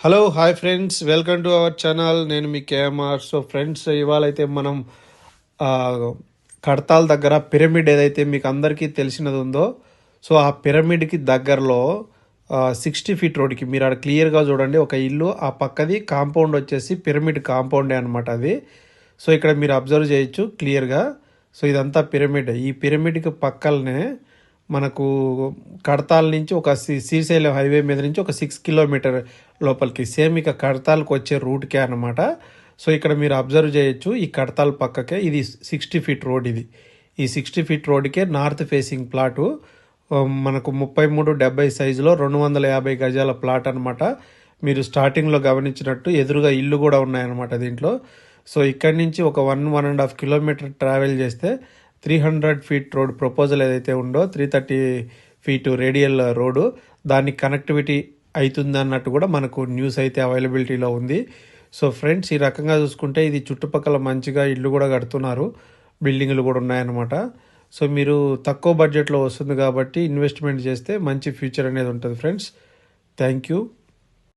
Hello hi friends welcome to our channel నేను మీ KMR so friends ఇవాళ అయితే మనం కడతాల దగ్గర పిరమిడ్ ఏదైతే మీకు అందరికీ తెలిసినది ఉందో సో ఆ పిరమిడ్కి దగ్గరలో సిక్స్టీ ఫీట్ రోడ్కి మీరు అక్కడ క్లియర్గా చూడండి ఒక ఇల్లు ఆ పక్కది కాంపౌండ్ వచ్చేసి పిరమిడ్ కాంపౌండే అనమాట అది. సో ఇక్కడ మీరు అబ్జర్వ్ చేయొచ్చు క్లియర్గా సో ఇదంతా పిరమిడ్ ఈ పిరమిడ్కి పక్కలనే మనకు కడతాల నుంచి ఒక శ్రీ- శ్రీశైలం హైవే మీద నుంచి ఒక సిక్స్ కిలోమీటర్ లోపలికి. సేమ్ ఇక కడతాలకు వచ్చే రూట్కే అనమాట సో ఇక్కడ మీరు అబ్జర్వ్ చేయొచ్చు ఈ కడతాల పక్కకే ఇది సిక్స్టీ ఫీట్ రోడ్ ఇది. ఈ సిక్స్టీ ఫీట్ రోడ్కే నార్త్ ఫేసింగ్ ప్లాటు. మనకు ముప్పై మూడు డెబ్బై సైజులో రెండు వందల యాభై గజాల ప్లాట్ అనమాట మీరు స్టార్టింగ్లో గమనించినట్టు ఎదురుగా ఇల్లు కూడా ఉన్నాయన్నమాట దీంట్లో. సో ఇక్కడి నుంచి ఒక one one and half kilometre travel చేస్తే three hundred feet road proposal ఏదైతే ఉందో three thirty feet radial road దానికి కనెక్టివిటీ అవుతుంది అన్నట్టు కూడా మనకు న్యూస్ అయితే అవైలబిలిటీలో ఉంది. సో ఫ్రెండ్స్ ఈ రకంగా చూసుకుంటే ఇది చుట్టుపక్కల మంచిగా ఇల్లు కూడా కడుతున్నారు. బిల్డింగ్లు కూడా ఉన్నాయన్నమాట. సో మీరు తక్కువ బడ్జెట్లో వస్తుంది కాబట్టి ఇన్వెస్ట్మెంట్ చేస్తే మంచి ఫ్యూచర్ అనేది ఉంటుంది ఫ్రెండ్స్ థ్యాంక్ యూ